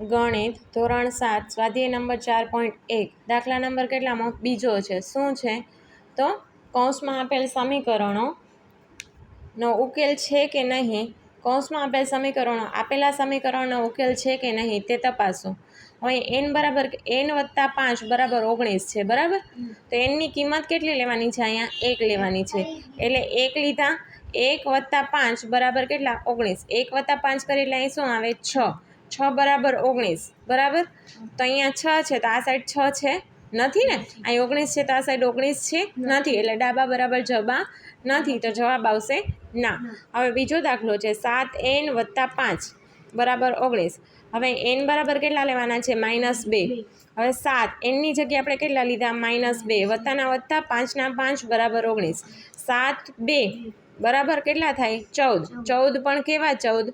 ગણિત, ધોરણ સાત, સ્વાધ્યાય નંબર ચાર પોઈન્ટ એક. દાખલા નંબર કેટલામાં? બીજો છે. શું છે? તો કૌંસમાં આપેલ સમીકરણો નો ઉકેલ છે કે નહીં? કૌંસમાં આપેલ સમીકરણો, આપેલા સમીકરણનો ઉકેલ છે કે નહીં તે તપાસો. હવે એન બરાબર એન વત્તા પાંચ બરાબર ઓગણીસ છે, બરાબર? તો એનની કિંમત કેટલી લેવાની છે? અહીંયા એક લેવાની છે. એટલે એક લીધા, એક વત્તા પાંચ બરાબર કેટલા? ઓગણીસ. એક વત્તા પાંચ કરી એટલે અહીં શું આવે? છ. છ બરાબર ઓગણીસ, બરાબર? તો અહીંયા છ છે, તો આ સાઈડ છ છે. નથી ને? અહીં ઓગણીસ છે, તો આ સાઈડ ઓગણીસ છે. નથી, એટલે ડાબા બરાબર જબા નથી, તો જવાબ આવશે ના. હવે બીજો દાખલો છે, સાત એન વત્તા પાંચ, બરાબર ઓગણીસ. હવે એન બરાબર કેટલા લેવાના છે? માઇનસ બે. હવે સાત, એનની જગ્યાએ આપણે કેટલા લીધા? માઇનસ બે. વત્તાના વત્તા પાંચના પાંચ, બરાબર ઓગણીસ. સાત બે, બરાબર કેટલા થાય? ચૌદ. ચૌદ પણ કેવા ચૌદ?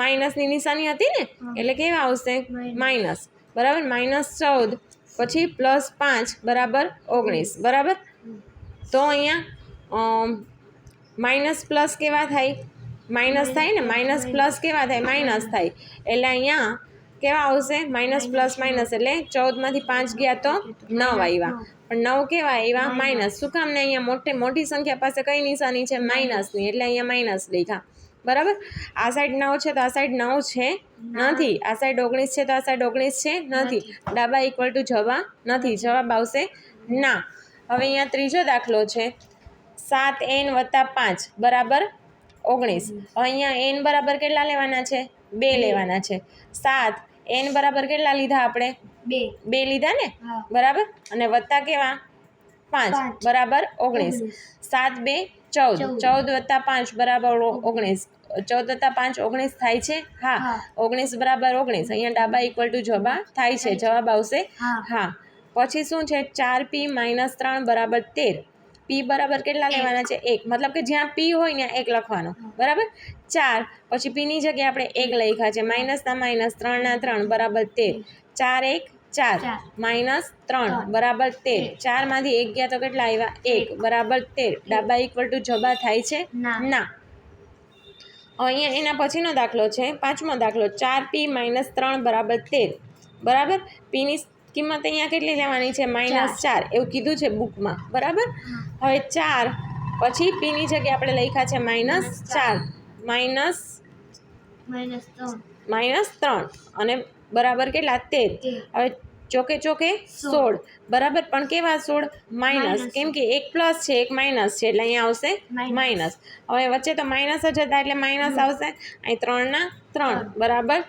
માઇનસની નિશાની હતી ને? એટલે કેવા આવશે? માઇનસ. બરાબર? માઇનસ ચૌદ. પછી પ્લસ પાંચ. બરાબર? ઓગણીસ. બરાબર? તો અહીંયા માઇનસ પ્લસ કેવા થાય? માઇનસ થાય ને? માઇનસ પ્લસ કેવા થાય? માઇનસ થાય. એટલે અહીંયા કેવા આવશે? Minus plus minus. એટલે ચૌદમાંથી પાંચ ગયા તો નવ આવ્યા. પણ નવ કેવા આવ્યા? માઇનસ. શું કામ ને અહીંયા મોટે મોટી સંખ્યા પાસે કઈ નિશાની છે? માઇનસની. એટલે અહીંયા માઇનસ લખ્યા. બરાબર? આ સાઈડ નવ છે તો આ સાઈડ નવ છે. નથી. આ સાઈડ ઓગણીસ છે તો આ સાઈડ ઓગણીસ છે. નથી. ડાબા ઇક્વલ ટુ જવા. નથી. જવાબ આવશે ના. હવે અહીંયા ત્રીજો દાખલો છે. સાત એન વત્તા પાંચ. બરાબર? ઓગણીસ. હવે અહીંયા એન બરાબર કેટલા લેવાના છે? બે લેવાના છે. સાત એન બરાબર કેટલા લીધા આપણે? બે. બે લીધા ને? બરાબર? અને વત્તા કેવા? પાંચ. બરાબર? ઓગણીસ. સાત બે ચૌદ. ચૌદ. વત્તા પાંચ બરાબર ઓગણીસ. ચૌદ વત્તા પાંચ ઓગણીસ થાય છે? હા. ઓગણીસ બરાબર ઓગણીસ. અહીંયા ડાબા ઇક્વલ ટુ જબા થાય છે. જવાબ આવશે? હા. હા. પછી શું છે? ચાર પી માઇનસ ત્રણ બરાબર તેર. પી બરાબર કેટલા લેવાના છે? એક. મતલબ કે જ્યાં પી હોય ત્યાં એક લખવાનો. બરાબર? ચાર. પછી પીની જગ્યાએ આપણે એક લખ્યા છે. માઇનસના માઇનસ ત્રણના ત્રણ બરાબર તેર. ચાર એક. ચાર. માઇનસ ત્રણ. બરાબર તેર. ચારમાંથી એક ગયા તો કેટલા આવ્યા? એક. બરાબર તેર. ડાબા ઇક્વલ ટુ જબા થાય છે. ના. અહીંયા એના પછીનો દાખલો છે. પાંચમો દાખલો. ચાર પી માઇનસ ત્રણ બરાબર તેર. બરાબર? પીની કિંમત અહીંયા કેટલી લેવાની છે? માઇનસ ચાર. એવું કીધું છે બુકમાં. બરાબર? હવે ચાર. પછી પીની જગ્યાએ આપણે લખ્યા છે માઇનસ ચાર. માઇનસ માઇનસ ત્રણ. માઇનસ ત્રણ. અને બરાબર કેટલા? તેર. હવે ચોકે ચોકે સોળ. બરાબર. પણ કેવા સોળ? માઇનસ. કેમ કે એક પ્લસ છે એક માઇનસ છે એટલે અહીંયા આવશે. માઇનસ હવે વચ્ચે તો માઇનસ જ હતા એટલે માઇનસ આવશે. અહીં ત્રણના ત્રણ. બરાબર?